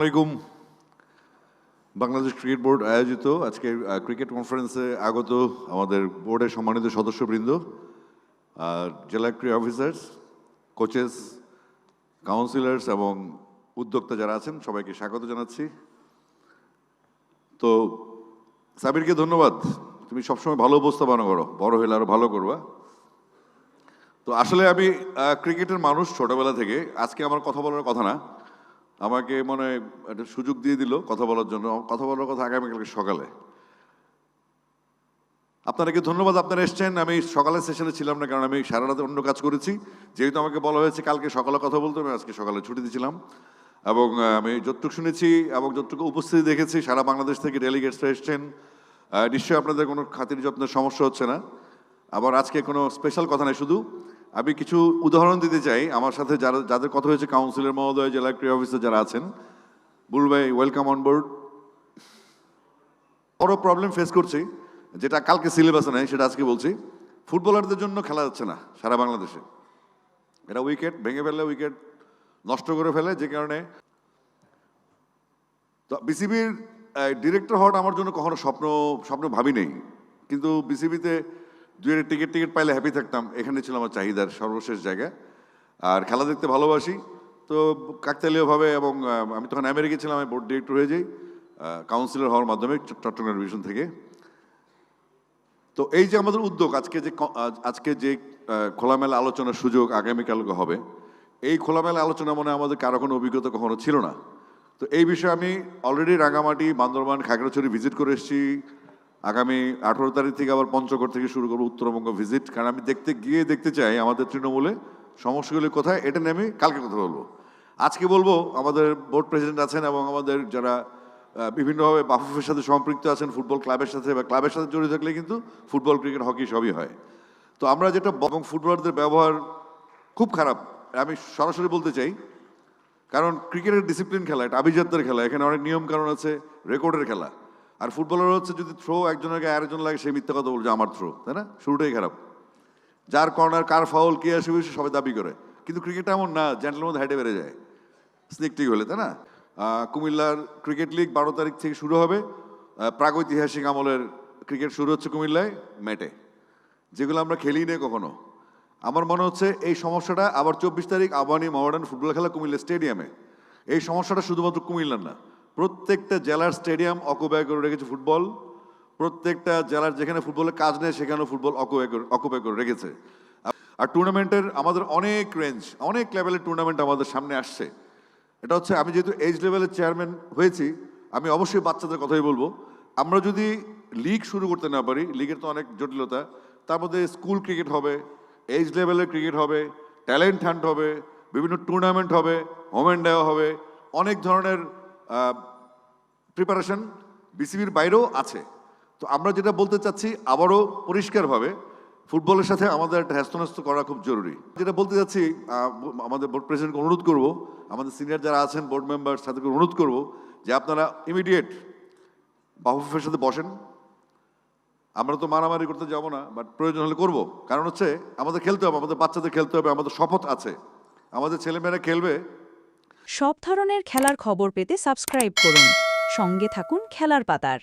আসসালামাইকুম Bangladesh cricket board আয়োজিত আজকে ক্রিকেট কনফারেন্সে আগত আমাদের বোর্ডের সম্মানিত সদস্যবৃন্দ জেলা ক্রীড়া অফিসার্স, কোচেস, কাউন্সিলার্স এবং উদ্যোক্তা যারা আছেন, সবাইকে স্বাগত জানাচ্ছি। তো সাবিরকে ধন্যবাদ। তুমি সবসময় ভালো উপস্থাপনা করো, বড় হলে আরও ভালো করবা। তো আসলে আমি ক্রিকেটের মানুষ ছোটবেলা থেকে, আজকে আমার কথা বলার কথা না আমাকে মনে হয় একটা সুযোগ দিয়ে দিল কথা বলার জন্য। কথা বলার কথা আগামীকালকে সকালে। আপনাদেরকে ধন্যবাদ? আপনারা এসছেন। আমি সকালের সেশনে ছিলাম না, কারণ আমি সারা রাতে অন্য কাজ করেছি। যেহেতু আমাকে বলা হয়েছে কালকে সকালে কথা বলতে, আমি আজকে সকালে ছুটি দিয়েছিলাম। এবং আমি যতটুকু শুনেছি এবং যতটুকু উপস্থিতি দেখেছি, সারা বাংলাদেশ থেকে ডেলিগেটসরা এসছেন। নিশ্চয়ই আপনাদের কোনো খাতির যত্নের সমস্যা হচ্ছে না। আবার আজকে কোনো স্পেশাল কথা নেই, শুধু আমি কিছু উদাহরণ দিতে চাই। আমার সাথে যারা, যাদের কথা হয়েছে কাউন্সিলর মহোদয়, জেলা ক্রীড়া অফিসার যারা আছেন, বুল ভাই ওয়েলকাম অন বোর্ড বড় প্রবলেম ফেস করছি, যেটা কালকে সিলেবাসে নেই, সেটা আজকে বলছি। ফুটবলারদের জন্য খেলা যাচ্ছে না, সারা বাংলাদেশে। এটা উইকেট ভেঙে ফেলে উইকেট নষ্ট করে ফেলে, যে কারণে তো বিসিবির ডিরেক্টর হওয়াটা আমার জন্য কখনো স্বপ্ন স্বপ্ন ভাবি নেই কিন্তু বিসিবিতে দুই টিকিট টিকিট পাইলে হ্যাপি থাকতাম। এখানে ছিল আমার চাহিদার সর্বশেষ জায়গা। আর খেলা দেখতে ভালোবাসি। তো কাকতালীয়ভাবে এবং আমি তখন আমেরিকা ছিলাম, আমি বোর্ড ডিরেক্টর হয়ে যাই কাউন্সিলর হওয়ার মাধ্যমে চট- চট্টগ্রাম ডিভিশন থেকে। তো এই যে আমাদের উদ্যোগ, আজকে যে আজকে যে খোলামেলা আলোচনার সুযোগ আগামীকালকে হবে, এই খোলামেলা আলোচনা মনে আমাদের কারও কোনো অভিজ্ঞতা কখনো ছিল না। তো এই বিষয়ে আমি অলরেডি রাঙামাটি, বান্দরবান, খাগড়াছড়ি ভিজিট করে এসেছি। আগামী আঠারো তারিখ থেকে আবার পঞ্চগড় থেকে শুরু করব উত্তরবঙ্গ ভিজিট কারণ আমি দেখতে গিয়ে দেখতে চাই আমাদের তৃণমূলে সমস্যাগুলি কোথায়, এটা নিয়ে আমি কালকে কথা বলব। আজকে বলব, আমাদের বোর্ড প্রেসিডেন্ট আছেন এবং আমাদের যারা বিভিন্নভাবে বাফুফের সাথে সম্পৃক্ত আছেন ফুটবল ক্লাবের সাথে বা ক্লাবের সাথে জড়িত থাকলে কিন্তু ফুটবল ক্রিকেট হকি সবই হয়। তো আমরা যেটা এবং ফুটবলারদের ব্যবহার খুব খারাপ, আমি সরাসরি বলতে চাই, কারণ ক্রিকেটের ডিসিপ্লিন খেলা, এটা আভিজাত্যের খেলা, এখানে অনেক নিয়ম কারণ আছে রেকর্ডের খেলা। আর ফুটবলার হচ্ছে যদি থ্রো একজনের গায়ে আরেকজন লাগে সেই মিথ্যা কথা বলছে আমার থ্রো তাই না? শুরুটাই খারাপ। যার কর্নার কার ফাউল কে আসবে সে সবাই দাবি করে। কিন্তু ক্রিকেট এমন না জেন্টলের মধ্যে হাইটে বেড়ে যায়। স্নিক টিক হলে, তাই না? কুমিল্লার ক্রিকেট লিগ বারো তারিখ থেকে শুরু হবে। প্রাগৈতিহাসিক আমলের ক্রিকেট শুরু হচ্ছে কুমিল্লায়, ম্যাটে। যেগুলো আমরা খেলি নেই কখনো। আমার মনে হচ্ছে এই সমস্যাটা আবার চব্বিশ তারিখ আবানি মডার্ন ফুটবল খেলা কুমিল্লা স্টেডিয়ামে। এই সমস্যাটা শুধুমাত্র কুমিল্লার না প্রত্যেকটা জেলার স্টেডিয়াম অকুপাই করে রেখেছে ফুটবল। প্রত্যেকটা জেলার যেখানে ফুটবলের কাজ নেই, সেখানেও ফুটবল অকুপাই করে করে রেখেছে। আর টুর্নামেন্টের আমাদের অনেক রেঞ্জ অনেক লেভেলের টুর্নামেন্ট আমাদের সামনে আসছে। এটা হচ্ছে আমি যেহেতু এজ লেভেলের চেয়ারম্যান হয়েছি, আমি অবশ্যই বাচ্চাদের কথাই বলব। আমরা যদি লিগ শুরু করতে না পারি লিগের তো অনেক জটিলতা, তার মধ্যে স্কুল ক্রিকেট হবে এজ লেভেলের ক্রিকেট হবে ট্যালেন্ট হান্ট হবে, বিভিন্ন টুর্নামেন্ট হবে হোমেন দেওয়া হবে, অনেক ধরনের প্রিপারেশন বিসিবির বাইরেও আছে। তো আমরা যেটা বলতে চাচ্ছি, আবারও পরিষ্কারভাবে ফুটবলের সাথে আমাদের একটা হ্যাস্তন্যস্ত করা খুব জরুরি। যেটা বলতে চাচ্ছি আমাদের বোর্ড প্রেসিডেন্টকে অনুরোধ করব, আমাদের সিনিয়র যারা আছেন বোর্ড মেম্বার তাদেরকে অনুরোধ করব যে আপনারা ইমিডিয়েট বাহুফের সাথে বসেন। আমরা তো মারামারি করতে যাব না বাট প্রয়োজন হলে করব। কারণ হচ্ছে, আমাদের খেলতে হবে, আমাদের বাচ্চাদের খেলতে হবে, আমাদের শপথ আছে। আমাদের ছেলেমেয়েরা খেলবে সব ধরনের খেলার খবর পেতে সাবস্ক্রাইব করুন। সঙ্গে থাকুন খেলার পাতার।